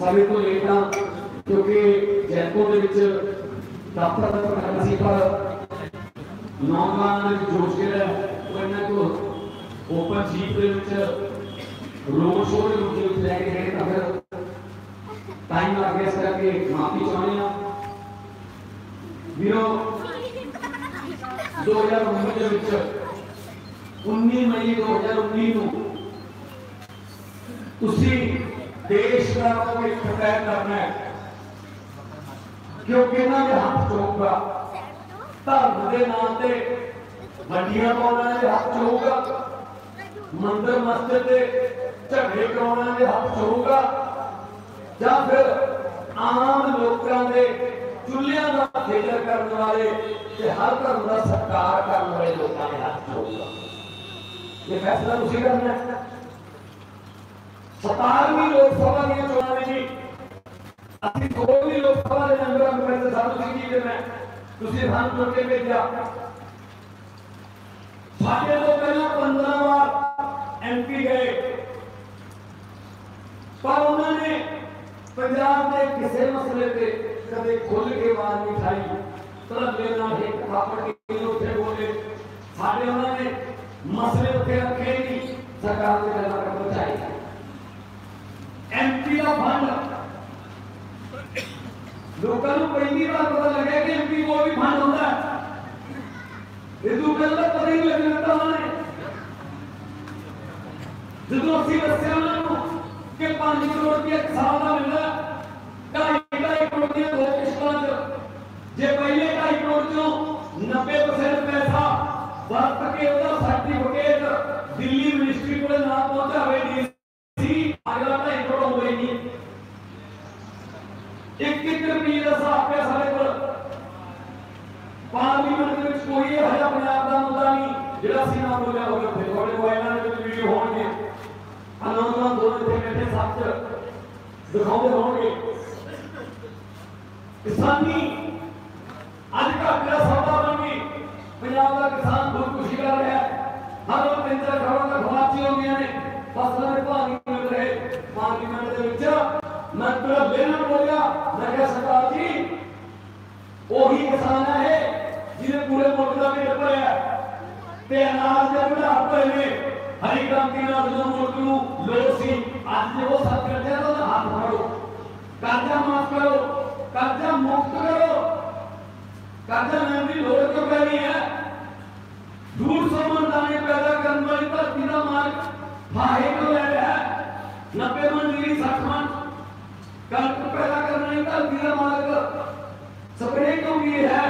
ਸਮੇਂ ਤੋਂ ਲੇਟ ਹਾਂ ਕਿਉਂਕਿ ਜੈਪੁਰ ਦੇ ਵਿੱਚ ਦਫ਼ਤਰ ਦਾ ਪ੍ਰੋਗਰਾਮ ਸੀ ਪਰ ਨੌਜਵਾਨਾਂ ਦੇ ਵਿੱਚ ਜੋਸ਼ ਜਿਹੜਾ ਹੈ, ਉਹ ਇਹਨਾਂ ਕੋਲ ਓਪਨ ਜੀਪ ਦੇ ਵਿੱਚ ਰੋਡ ਸ਼ੋਅ ਦੇ ਰੂਪ ਦੇ ਵਿੱਚ ਲੈ ਕੇ ਗਏ ਤਾਂ ਫਿਰ ਟਾਈਮ ਲੱਗ ਗਿਆ ਇਸ ਕਰਕੇ ਮਾਫੀ ਚਾਹੁੰਦੇ ਹਾਂ ਵੀਰੋ 2019 ਦੇ ਵਿੱਚ 19 ਮਈ 2019 ਨੂੰ ਤੁਸੀਂ ਦੇਸ਼ ਦਾ ਕੋਈ ਫਤਿਹ ਕਰਨਾ ਹੈ। ਕਿਉਂਕਿ ਇਹਨਾਂ ਦੇ ਹੱਥ ਚੋਗਾ। ਧਰਮ ਦੇ ਨਾਂ ਤੇ ਵੰਡੀਆਂ ਪਾਉਣਾ ਦੇ ਹੱਥ ਚੋਗਾ। ਮੰਦਰ ਮਸਜਿਦ ਦੇ ਝਗੜੇ ਕਰਾਉਣਾ ਦੇ ਹੱਥ ਚੋਗਾ। ਜਾਂ ਫਿਰ ਆਮ ਲੋਕਾਂ ਦੇ ਚੁੱਲ੍ਹਿਆਂ ਦਾ ਖੇਜਰ ਕਰਨ ਵਾਲੇ ਤੇ ਹਰ ਧਰਮ ਦਾ ਸਤਿਕਾਰ ਕਰਨ ਵਾਲੇ ਲੋਕਾਂ ਦੇ ਹੱਥ ਚੋਗਾ। ਇਹ ਫੈਸਲਾ ਤੁਸੀਂ ਕਰਨਾ ਹੈ। 17ਵੀਂ ਲੋਕ ਸਭਾ ਦੀਆਂ ਚੋਣਾਂ ਵਿੱਚ ਜੀ ਅਸੀਂ ਕੋਈ ਵੀ ਲੋਕ ਸਭਾ ਦੇ ਮੈਂਬਰਾਂ ਨੂੰ ਪੈਸੇ ਸਾਨੂੰ ਤੁਸੀਂ ਕੀ ਦੇਣਾ ਹੈ? ਤੁਸੀਂ ਸਾਨੂੰ ਚੁਣ ਕੇ ਭੇਜਿਆ ਸਾਡੇ ਤੋਂ ਪਹਿਲਾਂ 15 ਵਾਰ ਐਮਪੀ ਗਏ ਪਰ ਉਹਨਾਂ ਨੇ ਪੰਜਾਬ ਦੇ ਕਿਸੇ ਮਸਲੇ ਤੇ ਕਦੇ ਖੁੱਲ ਕੇ ਆਵਾਜ਼ ਨਹੀਂ ਉਠਾਈ ਤਰਲੇ ਨਾਲ ਇੱਕ ਥਾਪੜ ਕੇ ਨਹੀਂ ਉੱਥੇ ਬੋਲੇ ਸਾਡੇ ਉਹਨਾਂ ਨੇ ਮਸਲੇ ਉੱਤੇ ਰੱਖੇ ਨਹੀਂ ਸਰਕਾਰ का फंड लोगों को पहली बार पता लगे कि एमपी को भी फंड होता है। ये तो गलत पता ही लग लगता है जो असि दसिया के पाँच करोड़ रुपया साल का मिलता है। ਜਿਹੜਾ ਅਸੀਂ ਨਾ ਬੋਲਿਆ ਹੋਵੇ ਉੱਥੇ ਤੁਹਾਡੇ ਮੋਬਾਈਲਾਂ ਦੇ ਵਿੱਚ ਵੀਡੀਓ ਹੋਣਗੇ ਅਨੌਨਵਾਂ ਦੋਨੋਂ ਇੱਥੇ ਬੈਠੇ ਸੱਚ ਦਿਖਾਉਂਦੇ ਹੋਣਗੇ ਕਿਸਾਨੀ ਅੱਜ ਘੱਟ ਦਾ ਸੌਦਾ ਬਣ ਗਈ ਪੰਜਾਬ ਦਾ ਕਿਸਾਨ ਖੁਦਕੁਸ਼ੀ ਕਰ ਰਿਹਾ ਹੈ ਹਰ ਰੋਜ਼ ਤਿੰਨ ਚਾਰ ਕਰੋੜ ਦਾ ਖਵਾਚੀ ਹੋ ਗਈਆਂ ਨੇ ਫਸਲਾਂ ਦੇ ਭਾਅ ਨਹੀਂ ਮਿਲ ਰਹੇ ਪਾਰਲੀਮੈਂਟ ਦੇ ਵਿੱਚ ਮੈਂ ਤੇਰਾ ਲੈਣਾ ਬੋਲਿਆ ਮੈਂ ਕਿਹਾ ਸਰਦਾਰ ਜੀ ਤੇ ਅਨਾਜ ਦੇ ਭੰਡਾਰ ਭਰੇ ਨੇ ਹਰੀ ਕ੍ਰਾਂਤੀ ਨਾਲ ਜਦੋਂ ਮੁਲਕ ਨੂੰ ਲੋੜ ਸੀ ਅੱਜ ਜੇ ਉਹ ਸਭ ਕਰਦੇ ਆ ਤਾਂ ਉਹਦਾ ਹੱਥ ਫੜੋ ਕਰਜ਼ਾ ਮਾਫ ਕਰੋ ਕਰਜ਼ਾ ਮੁਕਤ ਕਰੋ ਕਰਜ਼ਾ ਲੈਣ ਦੀ ਲੋੜ ਕਿਉਂ ਪੈ ਰਹੀ ਹੈ ਦੂਰ ਸਮਾਂ ਦਾਣੇ ਪੈਦਾ ਕਰਨ ਵਾਲੀ ਧਰਤੀ ਦਾ ਮਾਲਕ ਫਾਹੇ ਕਿਉਂ ਲੈ ਰਿਹਾ ਹੈ 90 ਮਣ ਨੀਰੀ 60 ਮਣ ਕਣਕ ਪੈਦਾ ਕਰਨ ਵਾਲੀ ਧਰਤੀ ਦਾ ਮਾਲਕ ਸਪਰੇ ਕਿਉਂ ਵੀ ਹੈ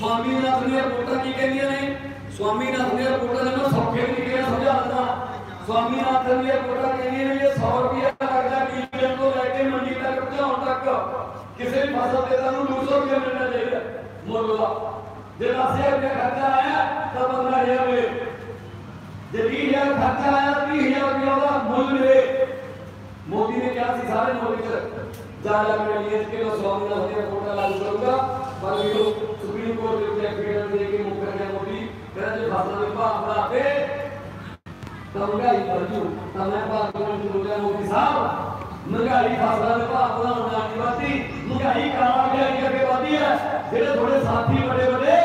ਸਵਾਮੀਨਾਥਨ ਦੀਆਂ ਰਿਪੋਰਟਾਂ ਕੀ ਕਹਿੰਦੀਆਂ ਨੇ? ਸਵਾਮੀਨਾਥਨ ਦੀਆਂ ਰਿਪੋਰਟਾਂ ਦੇ ਮੈਂ ਸੌਖੇ ਤਰੀਕੇ ਨਾਲ ਸਮਝਾ ਦਿੰਦਾ ਸਵਾਮੀਨਾਥਨ ਦੀਆਂ ਰਿਪੋਰਟਾਂ ਕਹਿੰਦੀਆਂ ਨੇ ਇਹ 100 ਰੁਪਏ ਕਰਜ਼ਾ ਬੀਜਣ ਤੋਂ ਲੈ ਕੇ ਮੰਡੀ ਤੱਕ ਪਹੁੰਚਾਉਣ ਤੱਕ। ਕਿਸੇ ਵੀ ਫਸਲ ਤੇ ਤੁਹਾਨੂੰ 200 ਰੁਪਏ ਮਿਲਣਾ ਚਾਹੀਦਾ। ਮੁੱਲ ਦਾ ਜੇ 10000 ਰੁਪਏ ਖਰਚਾ ਆਇਆ, ਤਾਂ 15000 ਮਿਲੇ ਜੇ 20000 ਖਰਚਾ ਆਇਆ 20000 ਰੁਪਏ ਉਹਦਾ ਮੁੱਲ ਮਿਲੇ। ਮੋਦੀ ਨੇ ਕਿਹਾ ਸੀ ਸਾਰੇ ਮੁਲਕ ਚ जहाँ लगे डीएसपी तो स्वामी नरसिंह कोर्ट का लागू करूँगा। बाकी जो सुप्रीम कोर्ट के एफिडेविट देके मुख्य न्यायमूर्ति मेरा जो भाषण में अपना पे करूँगा ये करजू समय पर आगमन हो गया मोदी साहब, मुझे ही भाषण में अपना उन्होंने बाती मुझे ही कहा गया कि ये बाती है जेड़े थोड़े साथी बड़े बड़े,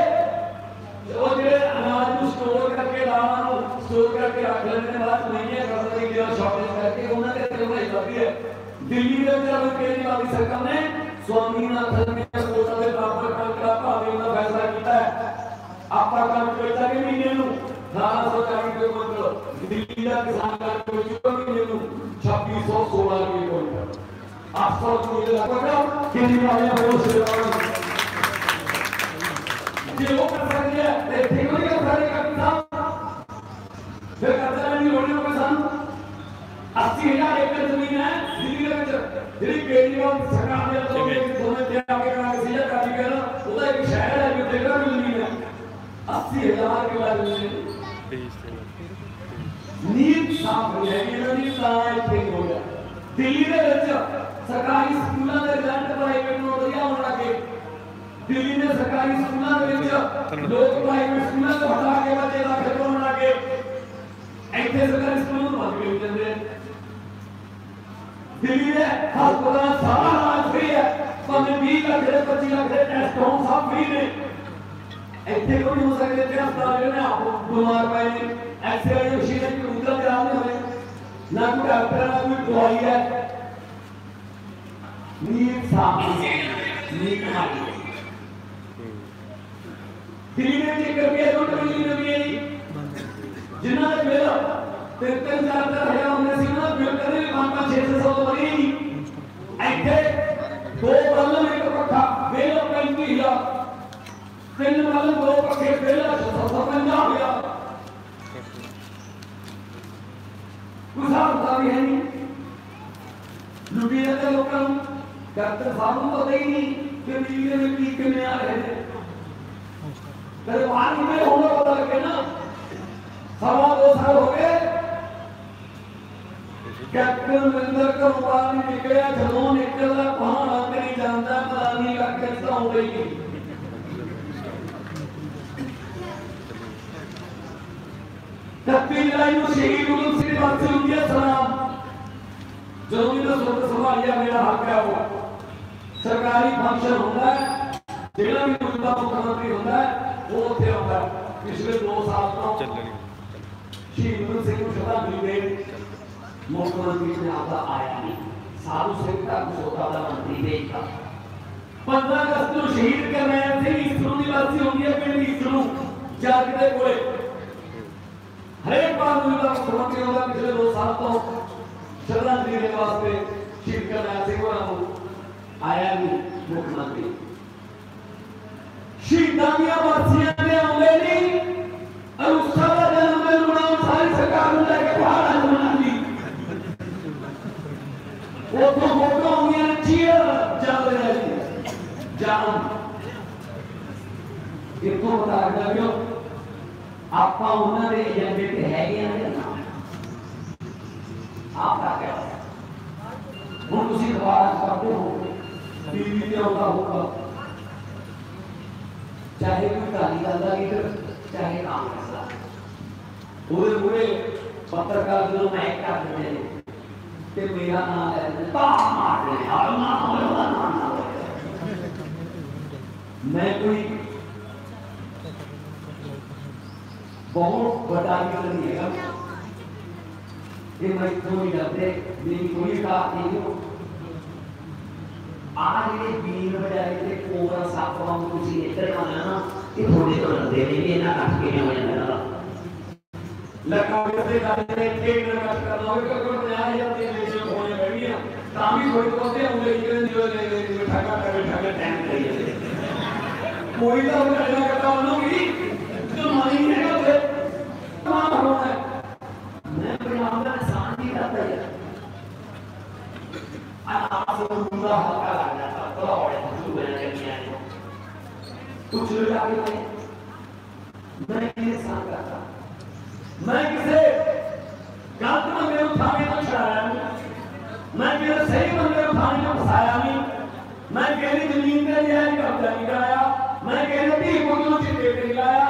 वो जेड़े अनाज को स्टोर करके लाना स्टोर करके रख लेने वाला नहीं है, करने के लिए शॉर्टेज करके उन्होंने कहते हैं भाई बाती है। दिल्ली में जब केजरीवाल की सरकार ने स्वामीनाथन के सोचा से ब्राह्मण काम पावे का फैसला किया है आपका काम करता के नहीं लेनु नारा सोचा के कोई दिल्ली का किसान का कोई चुप नहीं लेनु 2616 के कोई आप सब मुझे पकड़ो केजरीवाल ने बोल से जे कर सकते हैं अस्सी हज़ार के बाद नींद साफ़ हो जाएगी ना नींद साफ़ ठीक हो जाए दिल्ली में बच्चा सरकारी स्कूलों में रिज़ल्ट प्राइवेट नौकरियाँ होना के दिल्ली में सरकारी स्कूलों में बच्चा लोग प्राइवेट स्कूलों को हटा के बच्चे दाखिल होना के ऐसे सरकारी स्कूलों में भाग ले जाते हैं ਲੋਕ ਪ੍ਰਾਈਵੇਟ ਸਕੂਲਾਂ ਤੋਂ ਹਟਾ ਕੇ ਬੱਚੇ ਦਾਖਲ ਕਰਾਉਣ ਲੱਗੇ ਇੱਥੇ ਸਰਕਾਰੀ ਸਕੂਲਾਂ ਨੂੰ ਬੰਦ ਕਰ ਦਿੰਦੇ ਆ ਦਿੱਲੀ ਦੇ ਹਸਪਤਾਲ ਸਾਰਾ ਇਲਾਜ ਫ੍ਰੀ ਹੈ ਭਾਵੇਂ 20 ਲੱਖ ਦੇ 25 ਲੱਖ ਦੇ ਟੈਸਟ ਹੋਣ ਸਭ ਫ੍ਰੀ ਨੇ ਇੱਥੇ ਕੋਈ ਨਹੀਂ ਹੋ ਸਕਦੇ ਤੇ ਹਸਪਤਾਲ ਜਿਹੜੇ ਨੇ ਆਪ ਬਿਮਾਰ ਪਏ ਨੇ ਐਕਸਰੇ ਦੀ ਮਸ਼ੀਨ ਦੀ ਰੂਟਾ ਤੇ ਆਉਂਦੇ ਹੋਏ ਨਾ ਕੋਈ ਡਾਕਟਰ ਨਾ ਕੋਈ ਦਵਾਈ ਹੈ ਨੀਂਦ ਸਾਫ ਨੀਂਦ ਮਾਰੀ ਦਿੱਲੀ ਦੇ ਵਿੱਚ ਇੱਕ ਰੁਪਿਆ ਦੋ ਟਿਕਟ ਨਹੀਂ ਨਵੀਂ ਆਈ ਜਿਨ੍ਹਾਂ ਦੇ ਬਿੱਲ ਤਿੰਨ ਤਿੰਨ ਚਾਰ ਚਾਰ ਹਜ਼ਾਰ ਹੁੰਦੇ ਸੀ ਨਾ ਦਾ ਬਿੱਲ ਕਦੇ ਵੀ ਪੰਜ ਪੰਜ 600 ਤੋਂ ਵਧੇ ਨਹੀਂ ਇੱਥੇ ਦੋ ਬੱਲਮ ਇੱਕ ਪੱਖਾ ਬਿੱਲ 35000 ਤਿੰਨ ਬੱਲਮ ਦੋ ਪੱਖੇ ਬਿੱਲ 750 ਹੋਇਆ ਕੋਈ ਹਿਸਾਬ ਕਿਤਾਬ ਹੈ ਨਹੀਂ। ਲੁੱਟੀ ਜਾਂਦੇ ਲੋਕਾਂ ਨੂੰ ਡਾਕਟਰ ਸਾਹਿਬ ਨੂੰ ਪਤਾ ਹੀ ਨਹੀਂ ਕਿ ਬਿਜਲੀ ਦੇ ਵਿੱਚ ਕੀ ਕਿੰਨੇ ਆ ਰਹੇ ਨੇ। ਕਦੇ ਬਾਹਰ ਹੋਣਾ ਪਤਾ ਲੱਗੇ ਨਾ, ਸਵਾ ਦੋ ਸਾਲ ਹੋ ਗਏ ਕੈਪਟਨ ਮਨਿੰਦਰ ਘਰੋਂ ਬਾਹਰ ਨਹੀਂ ਨਿਕਲਿਆ ਜਦੋਂ ਨਿਕਲਦਾ ਕਹਾਣਾ ਕਰੀ ਜਾਂਦਾ ਪਤਾ ਨਹੀਂ ਲੱਗ ਕਿਸ ਤਰ੍ਹਾਂ ਹੋ ਗਈ ਤੱਤੀ ਜੁਲਾਈ ਨੂੰ ਸ਼ਹੀਦ ਉਦਮ ਸਿੰਘ ਵਾਸੀ ਹੁੰਦੀ ਹੈ ਸਲਾਮ ਜਦੋਂ ਵੀ ਤਾਂ ਸੁਰਤ ਸੰਭਾਲਿਆ ਮੇਰਾ ਹੱਕ ਹੈ ਉਹ ਸਰਕਾਰੀ ਫੰਕਸ਼ਨ ਹੁੰਦਾ ਹੈ ਜਿਹੜਾ ਵੀ ਮੌਜੂਦਾ ਮੁੱਖ ਮੰਤਰੀ ਹੁੰਦਾ ਹੈ ਉਹ ਉੱਥੇ ਆਉਂਦਾ ਹੈ। ਪਿਛਲੇ 2 ਸਾਲ ਤੋਂ ਚੱਲਣੀ ਸ਼ਹੀਦ ਉਦਮ ਸਿੰਘ ਨੂੰ ਸ਼ਰਧਾਂਜਲੀ ਦੇਣ ਮੁੱਖ ਮੰਤਰੀ ਨੇ ਆਪਦਾ ਆਇਆ ਨਹੀਂ ਸਾਧੂ ਸਿੰਘ ਦਾ मुख्यमंत्री से आपका आया नहीं साधु सेवता कुछ होता था मंत्री देखता पंद्रह अगस्त को शहीद कर रहे थे इसरो निवासी होंगे पिंड इसरो जागते हुए हरेक बार मुझे मुख्यमंत्री होगा पिछले दो साल तो श्रद्धांजलि देने वास्ते शहीद कर रहे थे वो आया नहीं मुख्यमंत्री शहीदानिया वासियाँ ने आने नहीं और उसका जन्म में उन्होंने सारी सरकार ने ਜਾਮ ਇਤੋਂ ਪਤਾ ਲੱਗਦਾ ਕਿ ਆਪਾਂ ਉਹਨਾਂ ਦੇ ਏਜੰਡੇ ਤੇ ਹੈਗੇ ਆ ਜਾਂ ਨਾ ਆਪ ਦਾ ਕਹਿ ਹੁਣ ਤੁਸੀਂ ਦੁਬਾਰਾ ਕਰਦੇ ਹੋ ਟੀਵੀ ਤੇ ਆਉਂਦਾ ਹੋਊਗਾ ਚਾਹੇ ਕੋਈ ਕਾਲੀ ਦਲ ਦਾ ਲੀਡਰ ਚਾਹੇ ਕਾਂਗਰਸ ਦਾ ਉਹਦੇ ਮੂਹਰੇ ਪੱਤਰਕਾਰ ਜਦੋਂ ਮੈਂ ਕਰ ਦਿੰਦੇ ਨੇ ਤੇ ਮੇਰਾ ਨਾਮ ਲੈ ਦਿੰਦੇ ਤਾਂ ਮਾਰਦੇ ਹਰ ਨਾਮ ਹੋਇਆ ਨਾਮ ਨਾ ਹੋਇਆ मैं कोई बहुत बड़ा आदमी नहीं है ये मैं कोई डरते मेरी कोई का नहीं हो आज ये बीन बजाए थे कोरा साफ़ हम कुछ नेत्र का ना ये थोड़े तो डरते नहीं ये ना काट के नहीं हो जाएगा लकावे से डाले टेक लगा कर दो एक करोड़ बजाए या तेरे से होने बैठिया तामी कोई तो दे उन्हें इतने जो ले ले ठगा ठगा ठगा टाइम करिए मोहित का मैं ऐसा करता हूँ कि तो मानी है ना फिर। कहाँ हो है मैं कोई मामला आसान नहीं रहता है आप सब मुद्दा हल्का लग जाता तो और दूर बना के नहीं आए कुछ लोग आगे आए मैं ये साथ करता मैं किसे? गलत मंदिर उठा के तो चढ़ाया नहीं मैं किसी सही मंदिर उठाने में फंसाया नहीं मैं कहली ज़मीन का न्याय कब्जा नहीं कराया। ਪੁੱਤ ਨੂੰ ਚਿੱਟੇ ਤੇ ਨਹੀਂ ਲਾਇਆ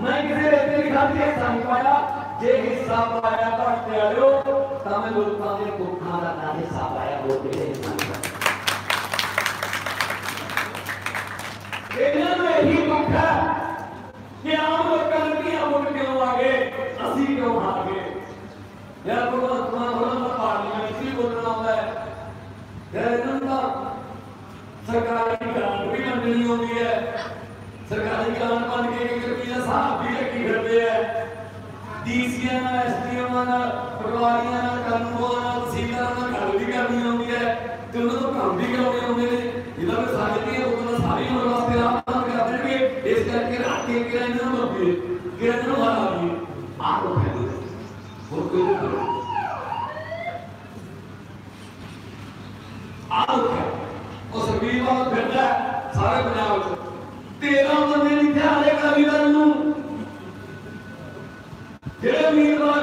ਮੈਂ ਕਿਸੇ ਰੇਤੇ ਦੀ ਖਾਤੀ ਹਿੱਸਾ ਨਹੀਂ ਪਾਇਆ ਜੇ ਹਿੱਸਾ ਪਾਇਆ ਘੱਟ ਵਾਲਿਓ ਤਾਂ ਮੈਂ ਲੋਕਾਂ ਦੇ ਦੁੱਖਾਂ ਦਾ ਨਾ ਹਿੱਸਾ ਪਾਇਆ ਹੋਰ ਕਿਤੇ ਹਿੱਸਾ ਨਹੀਂ ਪਾਇਆ ਇਹਨਾਂ ਨੂੰ ਇਹੀ ਦੁੱਖ ਹੈ ਕਿ ਆਮ ਲੋਕਾਂ ਨੂੰ ਧੀਆਂ ਮੁੱਕ ਕਿਉਂ ਆ ਗਏ ਅਸੀਂ ਕਿਉਂ ਹਾਰ ਗਏ ਯਾਰ ਭਗਵੰਤ ਮਾਨ ਹੋਰਾਂ ਦਾ ਪਾਰਲੀਮੈਂਟ ਵੀ ਬੋਲਣਾ ਆਉਂਦਾ ਹੈ ਯਾਰ ਇਹਨਾਂ ਦਾ ਸਰਕਾਰੀ ਗ੍ਰਾਂਟ ਵੀ ਮੰਗਣੀ ਆਉਂਦੀ ਹੈ सरकारी कानून बन के कृपया तो साहब भी रखी करते हैं। डीसीएम एसडीएम पटवारियाँ, कानून तहसीलदार गल भी करनी होती है। तो उन्होंने तो काम भी करने होते हैं इधर में सारे के उधर सारी उम्र वास्ते आप कर देंगे इस करके रात के किराए में लगे किराए में मार आ गई आप लोग हैं। और कोई नहीं आलोक है। और सरवीर वाला फिरता है सारे पंजाब 13 ਬੰਦੇ ਨਹੀਂ ਧਿਆਲੇ ਕਰੀਦਰ ਨੂੰ ਜਿਹੜੇ ਉਮੀਦਵਾਰ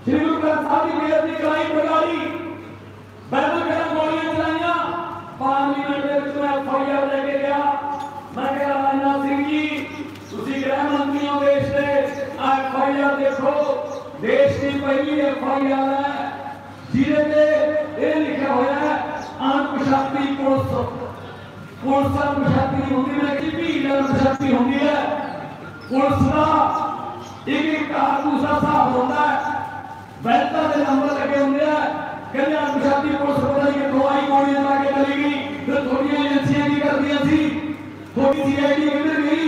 ਹੁਣ ਸਜ਼ਾ ਭੁਗਤਣੀ ਸ੍ਰੀ ਗੁਰੂ ਗ੍ਰੰਥ ਸਾਹਿਬ ਦੀ ਬੇਅਦਬੀ ਕਰਾਈ ਬਗਾੜੀ ਬਾਈਬਲ ਕਹਿੰਦਾ ਗੋਲੀਆਂ ਚਲਾਈਆਂ ਪਾਰਲੀਮੈਂਟ ਦੇ ਵਿੱਚ ਮੈਂ ਐਫਆਈਆਰ ਲੈ ਕੇ ਗਿਆ ਮੈਂ ਕਿਹਾ ਰਾਜਨਾਥ ਸਿੰਘ ਜੀ ਤੁਸੀਂ ਗ੍ਰਹਿ ਮੰਤਰੀ ਹੋ ਦੇਸ਼ ਦੇ ਐਫਆਈਆਰ ਦੇਖੋ ਦੇਸ਼ ਦੀ ਪਹਿਲੀ ਐਫਆਈਆਰ ਹੈ ਜਿਹਦੇ ਤੇ ਇਹ ਲਿਖਿਆ ਹੋਇਆ ਹੈ ਅਣਪਛਾਤੀ ਪੁਲਿਸ ਪੁਲਿਸ ਅਣਪਛਾਤੀ ਨਹੀਂ ਹੁੰਦੀ ਮੈਂ ਕਿ ਭੀੜ ਅਣਪਛਾਤੀ ਹੁੰਦੀ ਹੈ ਪੁਲਿਸ ਦਾ ਇੱਕ ਇੱਕ ਕਾਰਤੂਸ ਦਾ ਹਿਸਾਬ ਹੁੰਦਾ ਹੈ ಬೆಳತಾದ ಸಂಬಳಕ್ಕೆ ಅಂದ್ರೆ कल्याण प्रसादी पुलिस पता के दवाई गोली ना के चली गई। तो थोड़ी एजेंसियाँ की कर दिया थी थोड़ी सी सीआईडी किधर गई?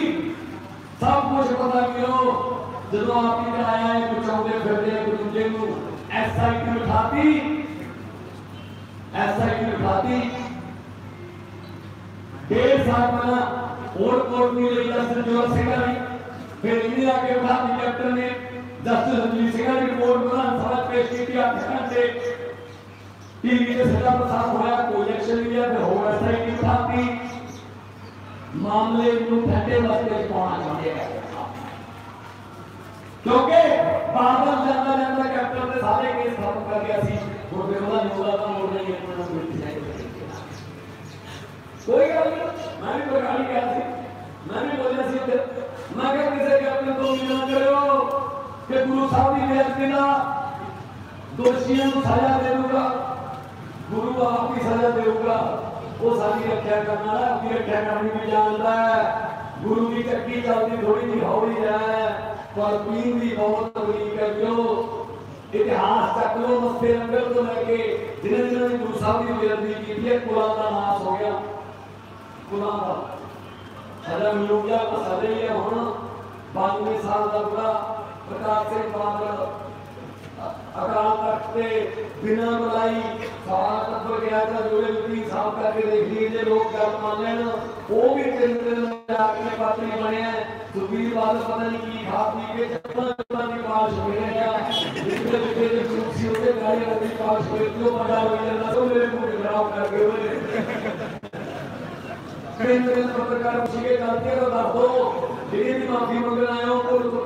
सब कुछ पता करो। जब आप इधर आया है, कुछ चौदह फिरते हैं, कुछ उनके को एसआई की उठाती एसआई की उठाती देर साल में ओट कोट में लेकर सिर्फ़ जो सेक्टर फिर इंदिरा के बाद कैप्टन ने जस्टिस रंजीत सिंह ने रिपोर्ट प्रधान सभा पेश की थी आप ध्यान से टीवी से सजा प्रसार होया कोई एक्शन लिया, फिर हो ऐसा ही था कि मामले में ठंडे वास्ते पहुँचा चाहिए क्योंकि बाबर जाना जाना कैप्टन ने सारे के साथ कर दिया सी। और फिर वाला नोला का मोड़ नहीं अपना ना मिल जाए कोई गल नहीं, मैं भी बगाड़ी गया सी। मैं भी बोलिया सी, मैं क्या किसे कैप्टन को मिलना करो ਕਿ ਗੁਰੂ ਸਾਹਿਬ ਦੀ ਬੇਅਦਬੀ ਨਾਲ ਦੋਸ਼ੀਆਂ ਨੂੰ ਸਜ਼ਾ ਦੇ ਦੂਗਾ ਗੁਰੂ ਆਪ ਹੀ ਸਜ਼ਾ ਦੇਊਗਾ ਉਹ ਸਾਡੀ ਰੱਖਿਆ ਕਰਨ ਵਾਲਾ ਆਪਣੀ ਰੱਖਿਆ ਕਰਨੀ ਵੀ ਜਾਣਦਾ ਹੈ। ਗੁਰੂ ਦੀ ਚੱਕੀ ਚੱਲਦੀ ਥੋੜੀ ਜਿਹੀ ਹੌਲੀ ਹੈ, ਪਰ ਪੀਰ ਦੀ ਬਹੁਤ ਤਕਲੀਫ ਹੈ ਜੋ ਇਤਿਹਾਸ ਚੱਕ ਲੋ ਮਸਤੇ ਲੰਗਰ ਤੋਂ ਲੈ ਕੇ ਜਿਨ੍ਹਾਂ ਜਿਨ੍ਹਾਂ ਨੇ ਗੁਰੂ ਸਾਹਿਬ ਦੀ ਬੇਅਦਬੀ ਕੀਤੀ ਹੈ, ਕੁਲਾਂ ਦਾ ਨਾਸ ਹੋ ਗਿਆ। ਕੁਲਾਂ ਦਾ। ਸਜ਼ਾ ਮਿਲੂਗਾ ਤਾਂ ਸਜ਼ਾ ਹੀ ਹੈ ਹੁਣ। 92 ਸਾਲ ਦਾ ਬੁੜਾ प्रकार से बादल अकाल तख्त पे बिना मलाई सारा तत्व गया था जो भी साफ़ करके देख लीजिए लोग गलत मान ना वो भी केंद्र जाके पात्र बने हैं सुबीर बादल पता नहीं की खा पी के चप्पल चप्पल की बारिश हो रही है जितने जितने कुर्सी होते गाड़ी वाली बारिश हो रही है हो रही है तो मेरे को खराब कर गए केंद्र पत्रकार पूछिए गलती का दस दो यदि माफ़ी मंगना है तो